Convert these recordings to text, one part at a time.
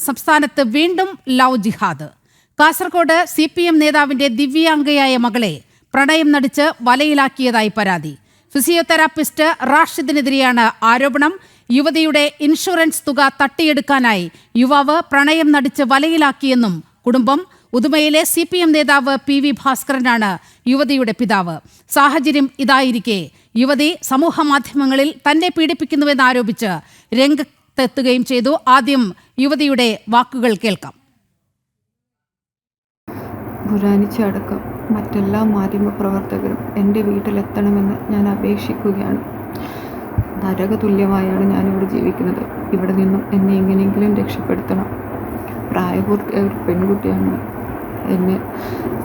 സംസ്ഥാനത്ത് വീണ്ടും love jihad. Kasaragod C P M നേതാവിന്റെ ദിവ്യാംഗയായ മകളെ പ്രണയം നടിച്ച് വലയിലാക്കിയതായി പരാതി. ഫിസിയോതെറാപ്പിസ്റ്റ് റാഷിദിനെതിരെയാണ് ആരോപണം. യുവതിയുടെ ഇൻഷുറൻസ് തുക തട്ടിയെടുക്കാനായി യുവാവ് പ്രണയം നടിച്ച് വലയിലാക്കിയെന്നും കുടുംബം. ഉദുമയിലെ സി പി എം നേതാവ് പി വി ഭാസ്കരനാണ് യുവതിയുടെ പിതാവ്. സാഹചര്യം ഇതായിരിക്കെ. യുവതി സമൂഹ മാധ്യമങ്ങളിൽ തന്നെ പീഡിപ്പിക്കുന്നുവെന്നാരോപിച്ച് രംഗത്തെത്തുകയും ചെയ്തു. ആദ്യം യുവതിയുടെ വാക്കുകൾ കേൾക്കാം. ബുറാനിച്ച അടക്കം മറ്റെല്ലാ മാധ്യമപ്രവർത്തകരും എന്റെ വീട്ടിലെത്തണമെന്ന് ഞാൻ അപേക്ഷിക്കുകയാണ്. നരകതുല്യമായാണ് ഞാനിവിടെ ജീവിക്കുന്നത്. ഇവിടെ നിന്നും എന്നെ എങ്ങനെയെങ്കിലും രക്ഷപ്പെടുത്തണം. പ്രായപൂർത്തിയായ ഒരു പെൺകുട്ടിയാണ് എന്നെ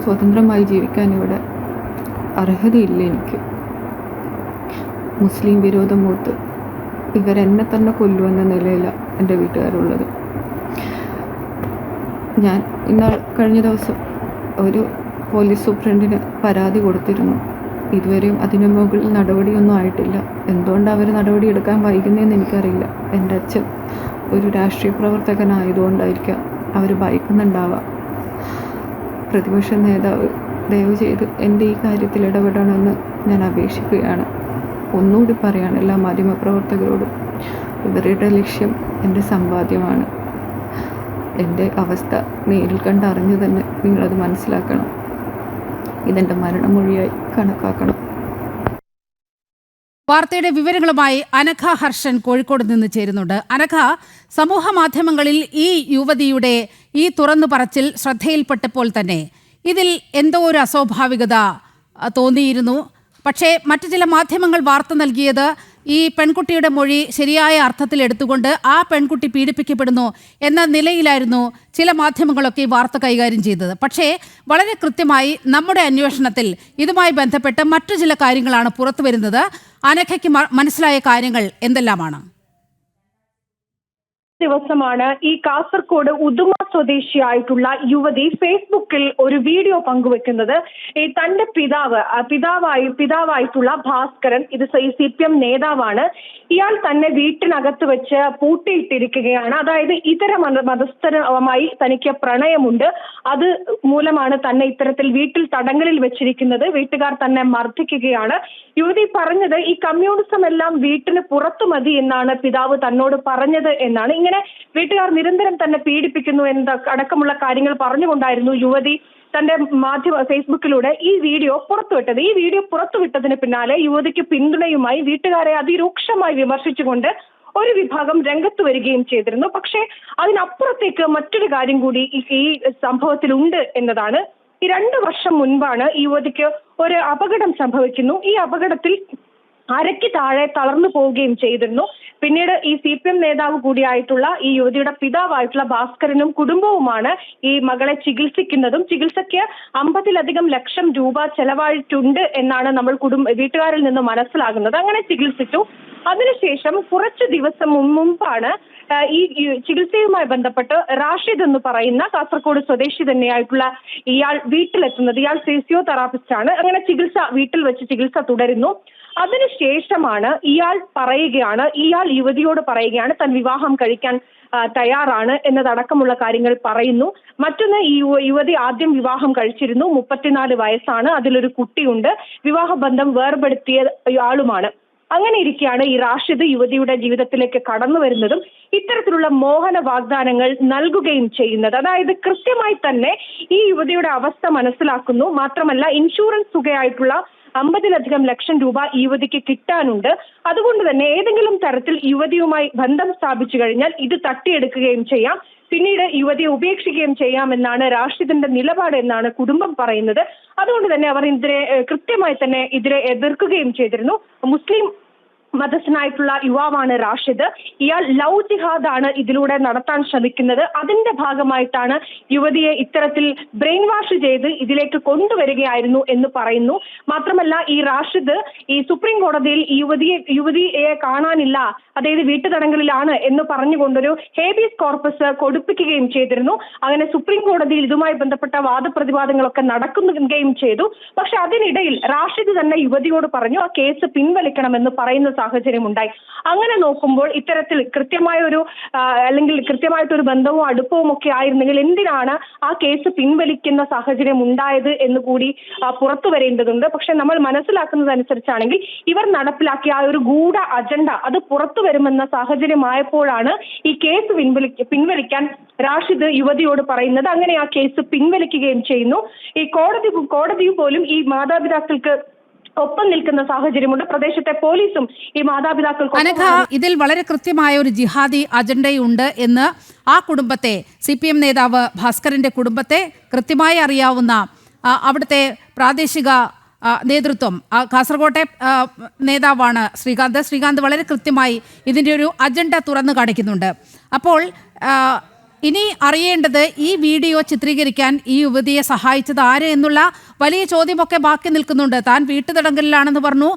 സ്വതന്ത്രമായി ജീവിക്കാൻ ഇവിടെ അർഹതയില്ല എനിക്ക്. മുസ്ലിം വിരോധം മൂത്ത് ഇവരെന്നെ തന്നെ കൊല്ലുമെന്ന നിലയിലാണ് എന്റെ വീട്ടുകാരുള്ളത്. ഞാൻ ഇന്നാൾ കഴിഞ്ഞ ദിവസം ഒരു പോലീസ് സൂപ്രണ്ടിന് പരാതി കൊടുത്തിരുന്നു. ഇതുവരെയും അതിന് മുകളിൽ നടപടിയൊന്നും ആയിട്ടില്ല. എന്തുകൊണ്ട് അവർ നടപടി എടുക്കാൻ വൈകുന്നതെന്ന് എനിക്കറിയില്ല. എന്റെ അച്ഛൻ ഒരു രാഷ്ട്രീയ പ്രവർത്തകനായതുകൊണ്ടായിരിക്കാം അവർ ഭയക്കുന്നുണ്ടാവാം. പ്രതിപക്ഷ നേതാവ് ദയവ് ചെയ്ത് എന്റെ ഈ കാര്യത്തിൽ ഇടപെടണമെന്ന് ഞാൻ അപേക്ഷിക്കുകയാണ്. ഒന്നുകൂടി പറയാണ് എല്ലാ മാധ്യമപ്രവർത്തകരോടും. ഇവരുടെ ലക്ഷ്യം എന്റെ സമ്പാദ്യമാണ്. എന്റെ അവസ്ഥ നേരിൽ കണ്ടറിഞ്ഞു തന്നെ നിങ്ങളത് മനസ്സിലാക്കണം. ഇതെന്റെ മരണമൊഴിയായി കണക്കാക്കണം. വാർത്തയുടെ വിവരങ്ങളുമായി അനഘ ഹർഷൻ കോഴിക്കോട് നിന്ന് ചേരുന്നുണ്ട്. അനഘ സമൂഹ മാധ്യമങ്ങളിൽ ഈ യുവതിയുടെ ഈ തുറന്നു പറച്ചിൽ ശ്രദ്ധയിൽപ്പെട്ടപ്പോൾ തന്നെ ഇതിൽ എന്തോ ഒരു അസ്വാഭാവികത തോന്നിയിരുന്നു. പക്ഷേ മറ്റു ചില മാധ്യമങ്ങൾ വാർത്ത നൽകിയത് ഈ പെൺകുട്ടിയുടെ മൊഴി ശരിയായ അർത്ഥത്തിൽ എടുത്തുകൊണ്ട് ആ പെൺകുട്ടി പീഡിപ്പിക്കപ്പെടുന്നു എന്ന നിലയിലായിരുന്നു ചില മാധ്യമങ്ങളൊക്കെ ഈ വാർത്ത കൈകാര്യം ചെയ്തത്. പക്ഷേ വളരെ കൃത്യമായി നമ്മുടെ അന്വേഷണത്തിൽ ഇതുമായി ബന്ധപ്പെട്ട മറ്റു ചില കാര്യങ്ങളാണ് പുറത്തു വരുന്നത് അനഘയ്ക്ക് മനസ്സിലായ കാര്യങ്ങൾ എന്തെല്ലാമാണ്? ദിവസമാണ് ഈ കാസർഗോഡ് ഉദുമ സ്വദേശിയായിട്ടുള്ള യുവതി ഫേസ്ബുക്കിൽ ഒരു വീഡിയോ പങ്കുവെക്കുന്നത്. ഈ തന്റെ പിതാവ് പിതാവായി പിതാവായിട്ടുള്ള ഭാസ്കരൻ ഇത് സി പി എം നേതാവാണ്. ഇയാൾ തന്നെ വീട്ടിനകത്ത് വെച്ച് പൂട്ടിയിട്ടിരിക്കുകയാണ്. അതായത് ഇതര മത മതസ്ഥരുമായി തനിക്ക് പ്രണയമുണ്ട്. അത് മൂലമാണ് തന്നെ ഇത്തരത്തിൽ വീട്ടിൽ തടങ്കലിൽ വെച്ചിരിക്കുന്നത്. വീട്ടുകാർ തന്നെ മർദ്ദിക്കുകയാണ്. യുവതി പറഞ്ഞത് ഈ കമ്മ്യൂണിസം എല്ലാം വീട്ടിന് പുറത്തു മതി എന്നാണ് പിതാവ് തന്നോട് പറഞ്ഞത് എന്നാണ്. ഇങ്ങനെ വീട്ടുകാർ നിരന്തരം തന്നെ പീഡിപ്പിക്കുന്നു എന്ന അടക്കമുള്ള കാര്യങ്ങൾ പറഞ്ഞുകൊണ്ടായിരുന്നു യുവതി തന്റെ മാധ്യമ ഫേസ്ബുക്കിലൂടെ ഈ വീഡിയോ പുറത്തുവിട്ടത്. ഈ വീഡിയോ പുറത്തുവിട്ടതിന് പിന്നാലെ യുവതിക്ക് പിന്തുണയുമായി വീട്ടുകാരെ അതിരൂക്ഷമായി വിമർശിച്ചുകൊണ്ട് ഒരു വിഭാഗം രംഗത്ത് വരികയും ചെയ്തിരുന്നു. പക്ഷേ അതിനപ്പുറത്തേക്ക് മറ്റൊരു കാര്യം കൂടി ഈ സംഭവത്തിലുണ്ട് എന്നതാണ്. ഈ രണ്ടു വർഷം മുൻപാണ് യുവതിക്ക് ഒരു അപകടം സംഭവിക്കുന്നു. ഈ അപകടത്തിൽ അരയ്ക്ക് താഴെ തളർന്നു പോവുകയും ചെയ്തിരുന്നു. പിന്നീട് ഈ സി പി എം നേതാവ് കൂടിയായിട്ടുള്ള ഈ യുവതിയുടെ പിതാവായിട്ടുള്ള ഭാസ്കരനും കുടുംബവുമാണ് ഈ മകളെ ചികിത്സിക്കുന്നതും. ചികിത്സയ്ക്ക് അമ്പതിലധികം ലക്ഷം രൂപ ചെലവായിട്ടുണ്ട് എന്നാണ് നമ്മൾ കുടുംബ വീട്ടുകാരിൽ നിന്ന് മനസ്സിലാകുന്നത്. അങ്ങനെ ചികിത്സിച്ചു. അതിനുശേഷം കുറച്ച് ദിവസം മുമ്പാണ് ഈ ചികിത്സയുമായി ബന്ധപ്പെട്ട് റാഷിദ് എന്ന് പറയുന്ന കാസർഗോഡ് സ്വദേശി തന്നെയായിട്ടുള്ള ഇയാൾ വീട്ടിലെത്തുന്നത്. ഇയാൾ ഫിസിയോതെറാപ്പിസ്റ്റ് ആണ് അങ്ങനെ ചികിത്സ വീട്ടിൽ വെച്ച് ചികിത്സ തുടരുന്നു. അതിനുശേഷമാണ് ഇയാൾ പറയുകയാണ് ഇയാൾ യുവതിയോട് പറയുകയാണ് തൻ വിവാഹം കഴിക്കാൻ തയ്യാറാണ് എന്നതടക്കമുള്ള കാര്യങ്ങൾ പറയുന്നു. മറ്റൊന്ന് ഈ യുവതി ആദ്യം വിവാഹം കഴിച്ചിരുന്നു മുപ്പത്തിനാല് വയസ്സാണ് അതിലൊരു കുട്ടിയുണ്ട്. വിവാഹബന്ധം വേർപെടുത്തിയ ആളുമാണ്. അങ്ങനെ ഇരിക്കെയാണ് ഈ റാഷിദ് യുവതിയുടെ ജീവിതത്തിലേക്ക് കടന്നു വരുന്നതും ഇത്തരത്തിലുള്ള മോഹന വാഗ്ദാനങ്ങൾ നൽകുകയും ചെയ്യുന്നത്. അതായത് കൃത്യമായി തന്നെ ഈ യുവതിയുടെ അവസ്ഥ മനസ്സിലാക്കുന്നു. മാത്രമല്ല ഇൻഷുറൻസ് തുകയായിട്ടുള്ള അമ്പതിലധികം ലക്ഷം രൂപ യുവതിക്ക് കിട്ടാനുണ്ട്. അതുകൊണ്ട് തന്നെ ഏതെങ്കിലും തരത്തിൽ യുവതിയുമായി ബന്ധം സ്ഥാപിച്ചു കഴിഞ്ഞാൽ ഇത് തട്ടിയെടുക്കുകയും ചെയ്യാം. പിന്നീട് യുവതിയെ ഉപേക്ഷിക്കുകയും ചെയ്യാമെന്നാണ് രാഷ്ട്രീയത്തിന്റെ നിലപാട് എന്നാണ് കുടുംബം പറയുന്നത്. അതുകൊണ്ട് തന്നെ അവർ ഇതിനെ കൃത്യമായി തന്നെ ഇതിനെ എതിർക്കുകയും ചെയ്തിരുന്നു. മുസ്ലിം മതസ്ഥനായിട്ടുള്ള യുവാവാണ് റാഷിദ്. ഇയാൾ ലവ് ജിഹാദാണ് ഇതിലൂടെ നടത്താൻ ശ്രമിക്കുന്നത്. അതിന്റെ ഭാഗമായിട്ടാണ് യുവതിയെ ഇത്തരത്തിൽ ബ്രെയിൻ വാഷ് ചെയ്ത് ഇതിലേക്ക് കൊണ്ടുവരികയായിരുന്നു എന്ന് പറയുന്നു. മാത്രമല്ല ഈ റാഷിദ് ഈ സുപ്രീം കോടതിയിൽ ഈ യുവതിയെ യുവതിയെ കാണാനില്ല അതായത് വീട്ടുതടങ്കലിലാണ് എന്ന് പറഞ്ഞുകൊണ്ടൊരു ഹേബിയസ് കോർപ്പസ് കൊടുപ്പിക്കുകയും ചെയ്തിരുന്നു. അങ്ങനെ സുപ്രീം കോടതിയിൽ ഇതുമായി ബന്ധപ്പെട്ട വാദപ്രതിവാദങ്ങളൊക്കെ നടക്കുകയും ചെയ്തു. പക്ഷെ അതിനിടയിൽ റാഷിദ് തന്നെ യുവതിയോട് പറഞ്ഞു ആ കേസ് പിൻവലിക്കണമെന്ന് പറയുന്ന സാഹചര്യം ഉണ്ടായി. അങ്ങനെ നോക്കുമ്പോൾ ഇത്തരത്തിൽ കൃത്യമായ ഒരു അല്ലെങ്കിൽ കൃത്യമായിട്ടൊരു ബന്ധവും അടുപ്പവും ഒക്കെ ആയിരുന്നെങ്കിൽ എന്തിനാണ് ആ കേസ് പിൻവലിക്കുന്ന സാഹചര്യം ഉണ്ടായത് എന്ന് കൂടി പുറത്തു വരേണ്ടതുണ്ട്. പക്ഷെ നമ്മൾ മനസ്സിലാക്കുന്നത് അനുസരിച്ചാണെങ്കിൽ ഇവർ നടപ്പിലാക്കിയ ആ ഒരു ഗൂഢ അജണ്ട അത് പുറത്തു വരുമെന്ന സാഹചര്യമായപ്പോഴാണ് ഈ കേസ് പിൻവലിക്ക പിൻവലിക്കാൻ റാഷിദ് യുവതിയോട് പറയുന്നത്. അങ്ങനെ ആ കേസ് പിൻവലിക്കുകയും ചെയ്യുന്നു. ഈ കോടതി കോടതി പോലും ഈ മാതാപിതാക്കൾക്ക് ഒപ്പം നിൽക്കുന്ന സാഹചര്യമുണ്ട്. പ്രദേശത്തെ പോലീസും ഈ മാതാപിതാക്കൾ അനഘ ഇതിൽ വളരെ കൃത്യമായ ഒരു ജിഹാദി അജണ്ടയുണ്ട് എന്ന് ആ കുടുംബത്തെ സി പി എം നേതാവ് ഭാസ്കരന്റെ കുടുംബത്തെ കൃത്യമായി അറിയാവുന്ന അവിടുത്തെ പ്രാദേശിക നേതൃത്വം കാസർകോട്ടെ നേതാവാണ് ശ്രീകാന്ത്. ശ്രീകാന്ത് വളരെ കൃത്യമായി ഇതിന്റെ ഒരു അജണ്ട തുറന്നു കാണിക്കുന്നുണ്ട്. അപ്പോൾ ഇനി അറിയേണ്ടത് ഈ വീഡിയോ ചിത്രീകരിക്കാൻ ഈ യുവതിയെ സഹായിച്ചത് ആര് എന്നുള്ള വലിയ ചോദ്യമൊക്കെ ബാക്കി നിൽക്കുന്നുണ്ട്. താൻ വീട്ടുതടങ്കലിലാണെന്ന് പറഞ്ഞു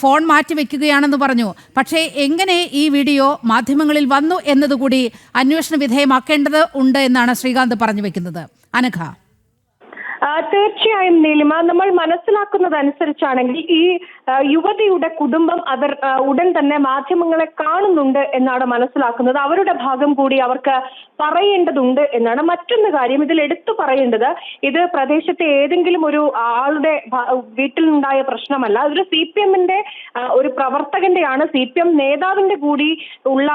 ഫോൺ മാറ്റി വെക്കുകയാണെന്ന് പറഞ്ഞു. പക്ഷേ എങ്ങനെ ഈ വീഡിയോ മാധ്യമങ്ങളിൽ വന്നു എന്നതുകൂടി അന്വേഷണ വിധേയമാക്കേണ്ടത് ഉണ്ട് എന്നാണ് ശ്രീകാന്ത് പറഞ്ഞു വെക്കുന്നത്. അനഘ. തീർച്ചയായും നീലിമ നമ്മൾ മനസ്സിലാക്കുന്നത് അനുസരിച്ചാണെങ്കിൽ ഈ യുവതിയുടെ കുടുംബം അവർ ഉടൻ തന്നെ മാധ്യമങ്ങളെ കാണുന്നുണ്ട് എന്നാണ് മനസ്സിലാക്കുന്നത്. അവരുടെ ഭാഗം കൂടി അവർക്ക് പറയേണ്ടതുണ്ട് എന്നാണ് മറ്റൊന്ന് കാര്യം ഇതിൽ എടുത്തു പറയേണ്ടത്. ഇത് പ്രദേശത്തെ ഏതെങ്കിലും ഒരു ആളുടെ വീട്ടിലുണ്ടായ പ്രശ്നമല്ല. ഇതൊരു സി പി എമ്മിന്റെ ഒരു പ്രവർത്തകന്റെയാണ് സി പി എം നേതാവിന്റെ കൂടി ഉള്ള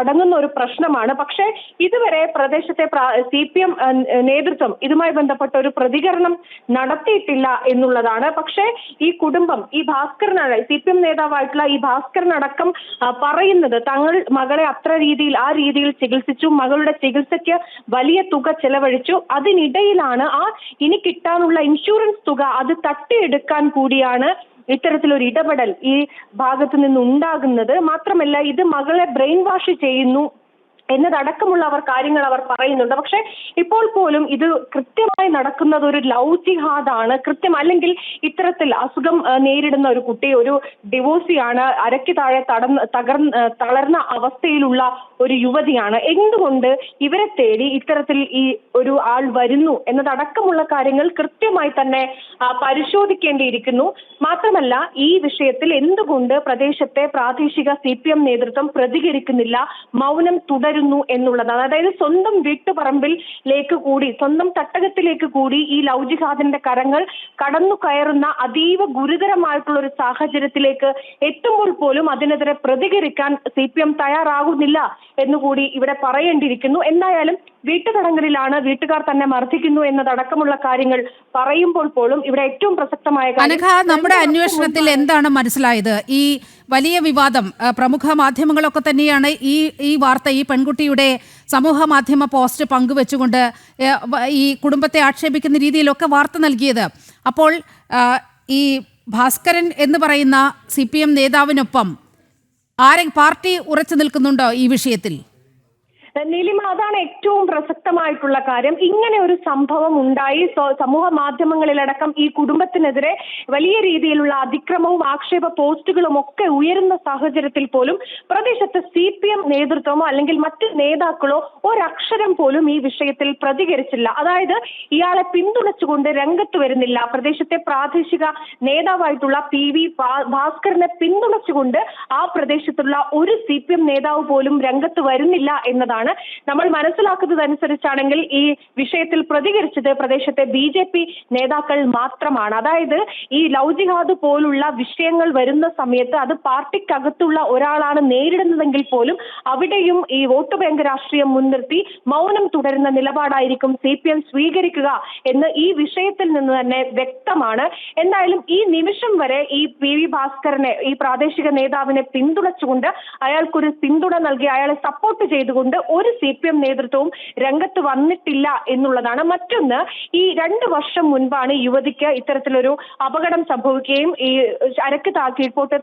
അടങ്ങുന്ന ഒരു പ്രശ്നമാണ്. പക്ഷേ ഇതുവരെ പ്രദേശത്തെ സി പി എം നേതൃത്വം ഇതുമായി ബന്ധപ്പെട്ട ഒരു പ്രതികരണം നടത്തിയിട്ടില്ല എന്നുള്ളതാണ്. പക്ഷേ ഈ കുടുംബം ഈ ഭാസ്കരനാണ് സി പി എം നേതാവായിട്ടുള്ള ഈ ഭാസ്കരനടക്കം അടക്കം പറയുന്നത് തങ്ങൾ മകളെ അത്ര രീതിയിൽ ആ രീതിയിൽ ചികിത്സിച്ചു മകളുടെ ചികിത്സയ്ക്ക് വലിയ തുക ചെലവഴിച്ചു. അതിനിടയിലാണ് ആ ഇനി കിട്ടാനുള്ള ഇൻഷുറൻസ് തുക അത് തട്ടിയെടുക്കാൻ കൂടിയാണ് ഇത്തരത്തിലൊരു ഇടപെടൽ ഈ ഭാഗത്തു നിന്ന് ഉണ്ടാകുന്നത് മാത്രമല്ല ഇത് മകളെ ബ്രെയിൻ വാഷ് ചെയ്യുന്നു എന്നതടക്കമുള്ള അവർ കാര്യങ്ങൾ അവർ പറയുന്നുണ്ട്. പക്ഷെ ഇപ്പോൾ പോലും ഇത് കൃത്യമായി നടക്കുന്നത് ഒരു ലവ് ജിഹാദാണ്. കൃത്യം അല്ലെങ്കിൽ ഇത്തരത്തിൽ അസുഖം നേരിടുന്ന ഒരു കുട്ടി ഒരു ഡിവോഴ്സിയാണ് അരയ്ക്ക് താഴെ തടന്ന് തകർന്ന് തളർന്ന അവസ്ഥയിലുള്ള ഒരു യുവതിയാണ്. എന്തുകൊണ്ട് ഇവരെ തേടി ഇത്തരത്തിൽ ഈ ഒരു ആൾ വരുന്നു എന്നതടക്കമുള്ള കാര്യങ്ങൾ കൃത്യമായി തന്നെ പരിശോധിക്കേണ്ടിയിരിക്കുന്നു. മാത്രമല്ല ഈ വിഷയത്തിൽ എന്തുകൊണ്ട് പ്രദേശത്തെ പ്രാദേശിക സി നേതൃത്വം പ്രതികരിക്കുന്നില്ല മൗനം തുടരുന്നു എന്നുള്ളതാണ് അതായത് സ്വന്തം വീട്ടുപറമ്പിലേക്ക് കൂടി സ്വന്തം തട്ടകത്തിലേക്ക് കൂടി ഈ ലൗ ജിഹാദിന്റെ കരങ്ങൾ കടന്നു കയറുന്ന അതീവ ഗുരുതരമായിട്ടുള്ള ഒരു സാഹചര്യത്തിലേക്ക് എത്തുമ്പോൾ പോലും അതിനെതിരെ പ്രതികരിക്കാൻ സി പി എം തയ്യാറാകുന്നില്ല എന്നുകൂടി ഇവിടെ പറയേണ്ടിയിരിക്കുന്നു. എന്തായാലും വീട്ടുതടങ്കലിലാണ് വീട്ടുകാർ തന്നെ മർദ്ദിക്കുന്നു എന്നതടക്കമുള്ള കാര്യങ്ങൾ പറയുമ്പോൾ പോലും ഇവിടെ ഏറ്റവും പ്രസക്തമായ കാര്യം നമ്മുടെ അന്വേഷണത്തിൽ എന്താണ് മനസ്സിലായത്? ഈ വലിയ വിവാദം. പ്രമുഖ മാധ്യമങ്ങളൊക്കെ തന്നെയാണ് ഈ ഈ വാർത്ത ഈ പെൺകുട്ടിയുടെ സമൂഹ മാധ്യമ പോസ്റ്റ് പങ്കുവെച്ചുകൊണ്ട് ഈ കുടുംബത്തെ ആക്ഷേപിക്കുന്ന രീതിയിലൊക്കെ വാർത്ത നൽകിയത്. അപ്പോൾ ഈ ഭാസ്കരൻ എന്ന് പറയുന്ന സി പി എം നേതാവിനൊപ്പം ആരെ പാർട്ടി ഉറച്ചു നിൽക്കുന്നുണ്ടോ ഈ വിഷയത്തിൽ? നീലിമ അതാണ് ഏറ്റവും പ്രസക്തമായിട്ടുള്ള കാര്യം. ഇങ്ങനെ ഒരു സംഭവം ഉണ്ടായി. സമൂഹ മാധ്യമങ്ങളിലടക്കം ഈ കുടുംബത്തിനെതിരെ വലിയ രീതിയിലുള്ള അതിക്രമവും ആക്ഷേപ പോസ്റ്റുകളും ഒക്കെ ഉയരുന്ന സാഹചര്യത്തിൽ പോലും പ്രദേശത്തെ സി പി എം നേതൃത്വമോ അല്ലെങ്കിൽ മറ്റ് നേതാക്കളോ ഒരക്ഷരം പോലും ഈ വിഷയത്തിൽ പ്രതികരിച്ചില്ല. അതായത് ഇയാളെ പിന്തുണച്ചുകൊണ്ട് രംഗത്ത് വരുന്നില്ല. പ്രദേശത്തെ പ്രാദേശിക നേതാവായിട്ടുള്ള പി വി ഭാസ്കറിനെ പിന്തുണച്ചുകൊണ്ട് ആ പ്രദേശത്തുള്ള ഒരു സി പി എം നേതാവ് പോലും രംഗത്ത് വരുന്നില്ല എന്നതാണ് നമ്മൾ മനസ്സിലാക്കുന്നത് അനുസരിച്ചാണെങ്കിൽ ഈ വിഷയത്തിൽ പ്രതികരിച്ചത് പ്രദേശത്തെ ബി ജെ പി നേതാക്കൾ മാത്രമാണ്. അതായത് ഈ ലവ് ജിഹാദ് പോലുള്ള വിഷയങ്ങൾ വരുന്ന സമയത്ത് അത് പാർട്ടിക്കകത്തുള്ള ഒരാളാണ് നേരിടുന്നതെങ്കിൽ പോലും അവിടെയും ഈ വോട്ട് ബാങ്ക് രാഷ്ട്രീയം മുൻനിർത്തി മൗനം തുടരുന്ന നിലപാടായിരിക്കും സി പി എം സ്വീകരിക്കുക എന്ന് ഈ വിഷയത്തിൽ നിന്ന് തന്നെ വ്യക്തമാണ്. എന്തായാലും ഈ നിമിഷം വരെ ഈ പി വി ഭാസ്കരനെ ഈ പ്രാദേശിക നേതാവിനെ പിന്തുണച്ചുകൊണ്ട് അയാൾക്കൊരു പിന്തുണ നൽകി അയാളെ സപ്പോർട്ട് ചെയ്തുകൊണ്ട് ഒരു സി പി എം നേതൃത്വവും രംഗത്ത് വന്നിട്ടില്ല എന്നുള്ളതാണ്. മറ്റൊന്ന് ഈ രണ്ട് വർഷം മുൻപാണ് യുവതിക്ക് ഇത്തരത്തിലൊരു അപകടം സംഭവിക്കുകയും ഈ അരക്ക് താ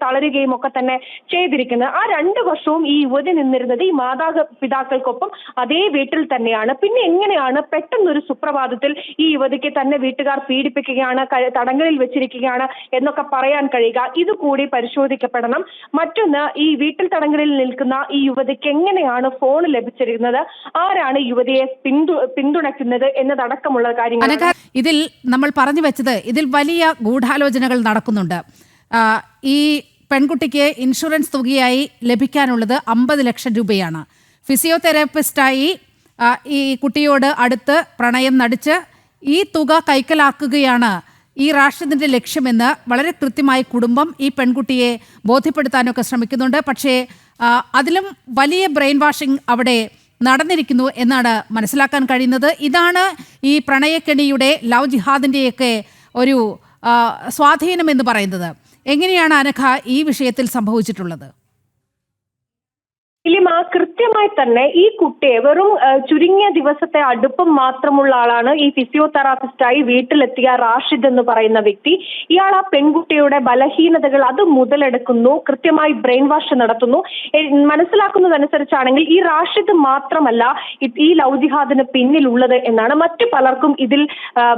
തളരുകയും ഒക്കെ തന്നെ ചെയ്തിരിക്കുന്നത്. ആ രണ്ട് വർഷവും ഈ യുവതി നിന്നിരുന്നത് ഈ മാതാപിതാക്കൾക്കൊപ്പം അതേ വീട്ടിൽ തന്നെയാണ്. പിന്നെ എങ്ങനെയാണ് പെട്ടെന്നൊരു സുപ്രഭാതത്തിൽ ഈ യുവതിക്ക് തന്നെ വീട്ടുകാർ പീഡിപ്പിക്കുകയാണ് തടങ്കലിൽ വെച്ചിരിക്കുകയാണ് എന്നൊക്കെ പറയാൻ കഴിയുക? ഇത് കൂടി പരിശോധിക്കപ്പെടണം. മറ്റൊന്ന് ഈ വീട്ടിൽ തടങ്കലിൽ നിൽക്കുന്ന ഈ യുവതിക്ക് എങ്ങനെയാണ് ഫോൺ ലഭിച്ചിരിക്കുന്നത് ആരാണ് യുവതിയെ പിന്തു പിന്തുണയ്ക്കുന്നത് എന്നതടക്കമുള്ള കാര്യങ്ങൾ? ഇതിൽ നമ്മൾ പറഞ്ഞു വെച്ചത് ഇതിൽ വലിയ ഗൂഢാലോചനകൾ നടക്കുന്നുണ്ട്. ഈ പെൺകുട്ടിക്ക് ഇൻഷുറൻസ് തുകയായി ലഭിക്കാനുള്ളത് അമ്പത് ലക്ഷം രൂപയാണ്. ഫിസിയോതെറാപ്പിസ്റ്റായി ഈ കുട്ടിയോട് അടുത്ത് പ്രണയം നടിച്ച് ഈ തുക കൈക്കലാക്കുകയാണ് ഈ രാഷ്ട്രത്തിന്റെ ലക്ഷ്യമെന്ന് വളരെ കൃത്യമായി കുടുംബം ഈ പെൺകുട്ടിയെ ബോധ്യപ്പെടുത്താനൊക്കെ ശ്രമിക്കുന്നുണ്ട്. പക്ഷേ അതിലും വലിയ ബ്രെയിൻ വാഷിംഗ് അവിടെ നടന്നിരിക്കുന്നു എന്നാണ് മനസ്സിലാക്കാൻ കഴിയുന്നത്. ഇതാണ് ഈ പ്രണയക്കെണിയുടെ ലവ് ജിഹാദിന്റെയൊക്കെ ഒരു സ്വാധീനം എന്ന് പറയുന്നത്. എങ്ങനെയാണ് അനഘ ഈ വിഷയത്തിൽ സംഭവിച്ചിട്ടുള്ളത്? ഇലിമ കൃത്യമായി തന്നെ ഈ കുട്ടിയെ വെറും ചുരുങ്ങിയ ദിവസത്തെ അടുപ്പം മാത്രമുള്ള ആളാണ് ഈ ഫിസിയോതെറാപ്പിസ്റ്റായി വീട്ടിലെത്തിയ റാഷിദ് എന്ന് പറയുന്ന വ്യക്തി. ഇയാൾ ആ പെൺകുട്ടിയുടെ ബലഹീനതകൾ അത് മുതലെടുക്കുന്നു കൃത്യമായി ബ്രെയിൻ വാഷ് നടത്തുന്നു. മനസ്സിലാക്കുന്നതനുസരിച്ചാണെങ്കിൽ ഈ റാഷിദ് മാത്രമല്ല ഈ ലവ് ജിഹാദിന് പിന്നിലുള്ളത് എന്നാണ് മറ്റു പലർക്കും ഇതിൽ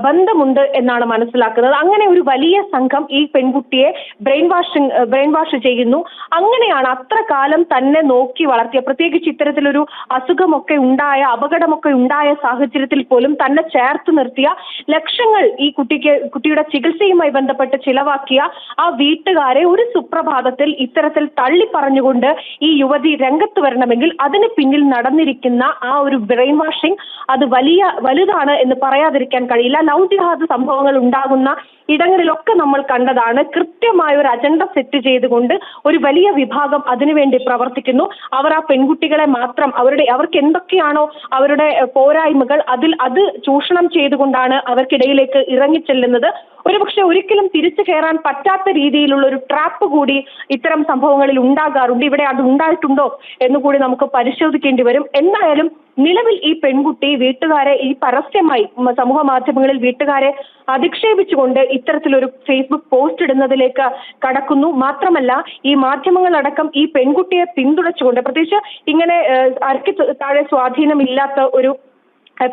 ബന്ധമുണ്ട് എന്നാണ് മനസ്സിലാക്കുന്നത്. അങ്ങനെ ഒരു വലിയ സംഘം ഈ പെൺകുട്ടിയെ ബ്രെയിൻ വാഷിംഗ് ബ്രെയിൻ വാഷ് ചെയ്യുന്നു. അങ്ങനെയാണ് അത്ര കാലം തന്നെ നോക്കി വളർത്തിയ പ്രത്യേകിച്ച് ഇത്തരത്തിലൊരു അസുഖമൊക്കെ ഉണ്ടായ അപകടമൊക്കെ ഉണ്ടായ സാഹചര്യത്തിൽ പോലും തന്നെ ചേർത്ത് നിർത്തിയ ലക്ഷങ്ങൾ ഈ കുട്ടിക്ക് കുട്ടിയുടെ ചികിത്സയുമായി ബന്ധപ്പെട്ട് ചിലവാക്കിയ ആ വീട്ടുകാരെ ഒരു സുപ്രഭാതത്തിൽ ഇത്തരത്തിൽ തള്ളി പറഞ്ഞുകൊണ്ട് ഈ യുവതി രംഗത്ത് വരണമെങ്കിൽ അതിന് പിന്നിൽ നടന്നിരിക്കുന്ന ആ ഒരു ബ്രെയിൻ വാഷിംഗ് അത് വലിയ വലുതാണ് എന്ന് പറയാതിരിക്കാൻ കഴിയില്ല. ലവ് സംഭവങ്ങൾ ഉണ്ടാകുന്ന ഇടങ്ങളിലൊക്കെ നമ്മൾ കണ്ടതാണ് കൃത്യമായ ഒരു അജണ്ട സെറ്റ് ചെയ്തുകൊണ്ട് ഒരു വലിയ വിഭാഗം അതിനുവേണ്ടി പ്രവർത്തിക്കുന്നു. അവർ ആ പെൺകുട്ടികളെ മാത്രം അവരുടെ അവർക്ക് എന്തൊക്കെയാണോ അവരുടെ പോരായ്മകൾ അതിൽ അത് ചൂഷണം ചെയ്തുകൊണ്ടാണ് അവർക്കിടയിലേക്ക് ഇറങ്ങിച്ചെല്ലുന്നത് ഒരുപക്ഷെ ഒരിക്കലും തിരിച്ചു കയറാൻ പറ്റാത്ത രീതിയിലുള്ള ഒരു ട്രാപ്പ് കൂടി ഇത്തരം സംഭവങ്ങളിൽ ഉണ്ടാകാറുണ്ട്. ഇവിടെ അത് ഉണ്ടായിട്ടുണ്ടോ എന്ന് കൂടി നമുക്ക് പരിശോധിക്കേണ്ടി വരും. എന്തായാലും നിലവിൽ ഈ പെൺകുട്ടി വീട്ടുകാരെ ഈ പരസ്യമായി സമൂഹ മാധ്യമങ്ങളിൽ വീട്ടുകാരെ അധിക്ഷേപിച്ചുകൊണ്ട് ഇത്തരത്തിലൊരു ഫേസ്ബുക്ക് പോസ്റ്റ് ഇടുന്നതിലേക്ക് കടക്കുന്നു. മാത്രമല്ല ഈ മാധ്യമങ്ങളടക്കം ഈ പെൺകുട്ടിയെ പിന്തുണച്ചുകൊണ്ട് പ്രത്യേകിച്ച് ഇങ്ങനെ അർക്കി താഴെ സ്വാധീനമില്ലാത്ത ഒരു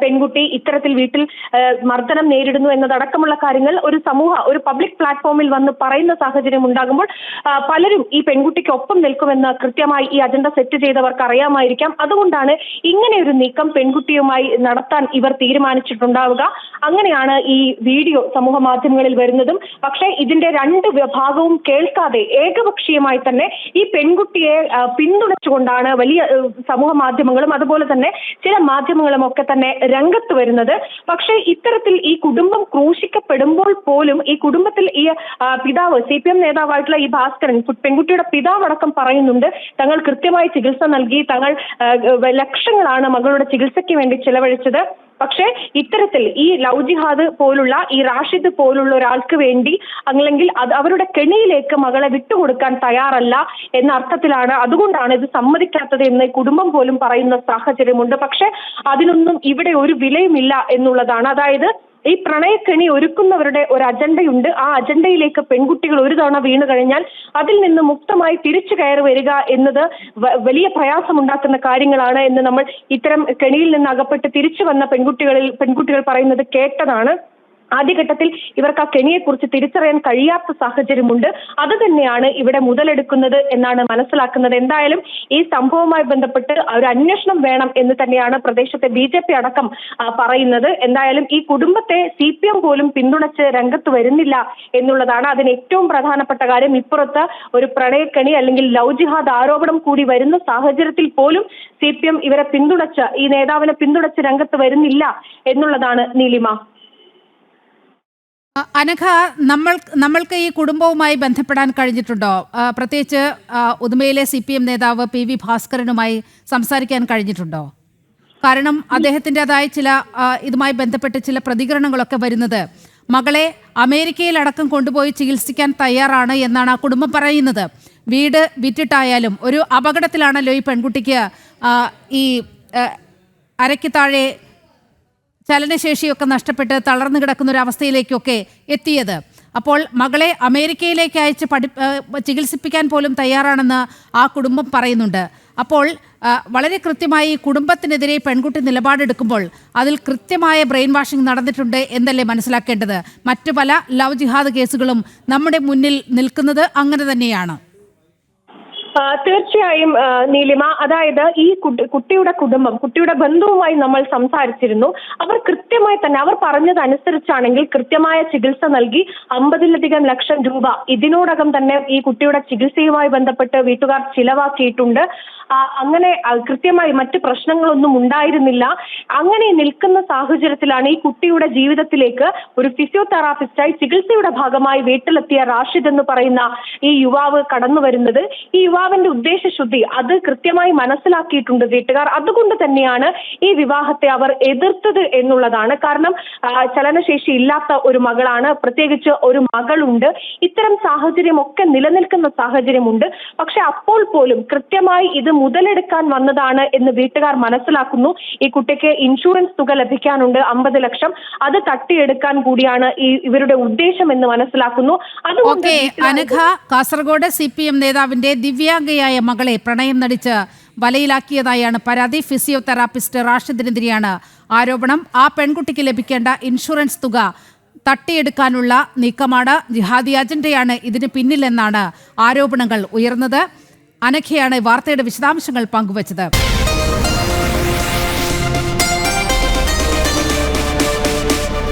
പെൺകുട്ടി ഇത്തരത്തിൽ വീട്ടിൽ മർദ്ദനം നേരിടുന്നു എന്നതടക്കമുള്ള കാര്യങ്ങൾ ഒരു സമൂഹ ഒരു പബ്ലിക് പ്ലാറ്റ്ഫോമിൽ വന്ന് പറയുന്ന സാഹചര്യം ഉണ്ടാകുമ്പോൾ പലരും ഈ പെൺകുട്ടിക്ക് ഒപ്പം നിൽക്കുമെന്ന് കൃത്യമായി ഈ അജണ്ട സെറ്റ് ചെയ്തവർക്ക് അറിയാമായിരിക്കാം. അതുകൊണ്ടാണ് ഇങ്ങനെ ഒരു നീക്കം പെൺകുട്ടിയുമായി നടത്താൻ ഇവർ തീരുമാനിച്ചിട്ടുണ്ടാവുക. അങ്ങനെയാണ് ഈ വീഡിയോ സമൂഹ മാധ്യമങ്ങളിൽ വരുന്നതും. പക്ഷേ ഇതിന്റെ രണ്ട് വിഭാഗവും കേൾക്കാതെ ഏകപക്ഷീയമായി തന്നെ ഈ പെൺകുട്ടിയെ പിന്തുണച്ചുകൊണ്ടാണ് വലിയ സമൂഹ മാധ്യമങ്ങളും അതുപോലെ തന്നെ ചില മാധ്യമങ്ങളും ഒക്കെ തന്നെ രംഗത്ത് വരുന്നത്. പക്ഷേ ഇത്തരത്തിൽ ഈ കുടുംബം ക്രൂശിക്കപ്പെടുമ്പോൾ പോലും ഈ കുടുംബത്തിൽ ഈ പിതാവ് സി പി എം നേതാവായിട്ടുള്ള ഈ ഭാസ്കരൻ പെൺകുട്ടിയുടെ പിതാവ് അടക്കം പറയുന്നുണ്ട്. തങ്ങൾ കൃത്യമായി ചികിത്സ നൽകി തങ്ങൾ ലക്ഷങ്ങളാണ് മകളുടെ ചികിത്സയ്ക്ക് വേണ്ടി ചെലവഴിച്ചത്. പക്ഷേ ഇത്തരത്തിൽ ഈ ലവ് ജിഹാദ് പോലുള്ള ഈ റാഷിദ് പോലുള്ള ഒരാൾക്ക് വേണ്ടി അല്ലെങ്കിൽ അത് അവരുടെ കെണിയിലേക്ക് മകളെ വിട്ടുകൊടുക്കാൻ തയ്യാറല്ല എന്ന അർത്ഥത്തിലാണ് അതുകൊണ്ടാണ് ഇത് സമ്മതിക്കാത്തത് എന്ന് കുടുംബം പോലും പറയുന്ന സാഹചര്യമുണ്ട്. പക്ഷെ അതിനൊന്നും ഇവിടെ ഒരു വിലയുമില്ല എന്നുള്ളതാണ്. അതായത് ഈ പ്രണയക്കെണി ഒരുക്കുന്നവരുടെ ഒരു അജണ്ടയുണ്ട്. ആ അജണ്ടയിലേക്ക് പെൺകുട്ടികൾ ഒരു തവണ വീണു കഴിഞ്ഞാൽ അതിൽ നിന്ന് മുക്തമായി തിരിച്ചു കയറി വരിക എന്നത് വലിയ പ്രയാസമുണ്ടാക്കുന്ന കാര്യങ്ങളാണ് എന്ന് നമ്മൾ ഇത്തരം കെണിയിൽ നിന്ന് അകപ്പെട്ട് തിരിച്ചു വന്ന പെൺകുട്ടികളിൽ പെൺകുട്ടികൾ പറയുന്നത് കേട്ടതാണ്. ആദ്യഘട്ടത്തിൽ ഇവർക്ക് ആ കെണിയെക്കുറിച്ച് തിരിച്ചറിയാൻ കഴിയാത്ത സാഹചര്യമുണ്ട്. അത് തന്നെയാണ് ഇവിടെ മുതലെടുക്കുന്നത് എന്നാണ് മനസ്സിലാക്കുന്നത്. എന്തായാലും ഈ സംഭവവുമായി ബന്ധപ്പെട്ട് ഒരു അന്വേഷണം വേണം എന്ന് തന്നെയാണ് പ്രദേശത്തെ ബി അടക്കം പറയുന്നത്. എന്തായാലും ഈ കുടുംബത്തെ സി പോലും പിന്തുണച്ച് രംഗത്ത് വരുന്നില്ല എന്നുള്ളതാണ് അതിന് ഏറ്റവും പ്രധാനപ്പെട്ട കാര്യം. ഇപ്പുറത്ത് ഒരു പ്രണയക്കണി അല്ലെങ്കിൽ ലവ് ജിഹാദ് ആരോപണം കൂടി വരുന്ന സാഹചര്യത്തിൽ പോലും സി ഇവരെ പിന്തുണച്ച് ഈ നേതാവിനെ പിന്തുണച്ച് രംഗത്ത് വരുന്നില്ല എന്നുള്ളതാണ് നീലിമ. അനഘ നമ്മൾ നമ്മൾക്ക് ഈ കുടുംബവുമായി ബന്ധപ്പെടാൻ കഴിഞ്ഞിട്ടുണ്ടോ? പ്രത്യേകിച്ച് ഉദുമയിലെ സി പി എം നേതാവ് പി വി ഭാസ്കരനുമായി സംസാരിക്കാൻ കഴിഞ്ഞിട്ടുണ്ടോ? കാരണം അദ്ദേഹത്തിന്റെതായ ചില ഇതുമായി ബന്ധപ്പെട്ട് ചില പ്രതികരണങ്ങളൊക്കെ വരുന്നത്. മകളെ അമേരിക്കയിലടക്കം കൊണ്ടുപോയി ചികിത്സിക്കാൻ തയ്യാറാണ് എന്നാണ് ആ കുടുംബം പറയുന്നത്. വീട് വിറ്റിട്ടായാലും ഒരു അപകടത്തിലാണല്ലോ ഈ പെൺകുട്ടിക്ക് ഈ അരയ്ക്ക് താഴെ ചലനശേഷിയൊക്കെ നഷ്ടപ്പെട്ട് തളർന്നു കിടക്കുന്ന ഒരു അവസ്ഥയിലേക്കൊക്കെ എത്തിയത്. അപ്പോൾ മകളെ അമേരിക്കയിലേക്ക് അയച്ച് പഠി ചികിത്സിപ്പിക്കാൻ പോലും തയ്യാറാണെന്ന് ആ കുടുംബം പറയുന്നുണ്ട്. അപ്പോൾ വളരെ കൃത്യമായി കുടുംബത്തിനെതിരെ പെൺകുട്ടി നിലപാടെടുക്കുമ്പോൾ അതിൽ കൃത്യമായ ബ്രെയിൻ വാഷിംഗ് നടന്നിട്ടുണ്ട് എന്നല്ലേ മനസ്സിലാക്കേണ്ടത്? മറ്റു പല ലവ് ജിഹാദ് കേസുകളും നമ്മുടെ മുന്നിൽ നിൽക്കുന്നത് അങ്ങനെ തന്നെയാണ്. തീർച്ചയായും നീലിമ അതായത് ഈ കുട്ടിയുടെ കുടുംബം കുട്ടിയുടെ ബന്ധുവുമായി നമ്മൾ സംസാരിച്ചിരുന്നു. അവർ കൃത്യമായി തന്നെ അവർ പറഞ്ഞതനുസരിച്ചാണെങ്കിൽ കൃത്യമായ ചികിത്സ നൽകി അമ്പതിലധികം ലക്ഷം രൂപ ഇതിനോടകം തന്നെ ഈ കുട്ടിയുടെ ചികിത്സയുമായി ബന്ധപ്പെട്ട് വീട്ടുകാർ ചിലവാക്കിയിട്ടുണ്ട്. അങ്ങനെ കൃത്യമായി മറ്റ് പ്രശ്നങ്ങളൊന്നും ഉണ്ടായിരുന്നില്ല. അങ്ങനെ നിൽക്കുന്ന സാഹചര്യത്തിലാണ് ഈ കുട്ടിയുടെ ജീവിതത്തിലേക്ക് ഒരു ഫിസിയോതെറാപ്പിസ്റ്റായി ചികിത്സയുടെ ഭാഗമായി വീട്ടിലെത്തിയ റാഷിദ് എന്ന് പറയുന്ന ഈ യുവാവ് കടന്നു വരുന്നത്. ഈ യുവാവിന്റെ ഉദ്ദേശശുദ്ധി അത് കൃത്യമായി മനസ്സിലാക്കിയിട്ടുണ്ട് വീട്ടുകാർ. അതുകൊണ്ട് തന്നെയാണ് ഈ വിവാഹത്തെ അവർ എതിർത്തത് എന്നുള്ളതാണ്. കാരണം ചലനശേഷി ഇല്ലാത്ത ഒരു മകളാണ്. പ്രത്യേകിച്ച് ഒരു മകളുണ്ട്. ഇത്തരം സാഹചര്യമൊക്കെ നിലനിൽക്കുന്ന സാഹചര്യമുണ്ട്. പക്ഷെ അപ്പോൾ പോലും കൃത്യമായി ഇത് മുതലെടുക്കാൻ വന്നതാണ് എന്ന് വീട്ടുകാർ മനസ്സിലാക്കുന്നു. ഈ കുട്ടിക്ക് ഇൻഷുറൻസ് തുക ലഭിക്കാനുണ്ട് അമ്പത് ലക്ഷം. അത് തട്ടിയെടുക്കാൻ കൂടിയാണ് ഈ ഇവരുടെ ഉദ്ദേശം എന്ന് മനസ്സിലാക്കുന്നു. അതുകൊണ്ട് Anagha Kasaragod C P M നേതാവിന്റെ ദിവ്യാംഗയായ മകളെ പ്രണയം നടിച്ച് വലയിലാക്കിയതായാണ് പരാതി. ഫിസിയോതെറാപ്പിസ്റ്റ് റാഷിദിനെതിരെയാണ് ആരോപണം. ആ പെൺകുട്ടിക്ക് ലഭിക്കേണ്ട ഇൻഷുറൻസ് തുക തട്ടിയെടുക്കാനുള്ള നീക്കമാണ്. ജിഹാദി അജണ്ടയാണ് ഇതിന് പിന്നിലെന്നാണ് ആരോപണങ്ങൾ ഉയർന്നത്. അനഘയാണ് വാർത്തയുടെ വിശദാംശങ്ങൾ പങ്കുവച്ചത്.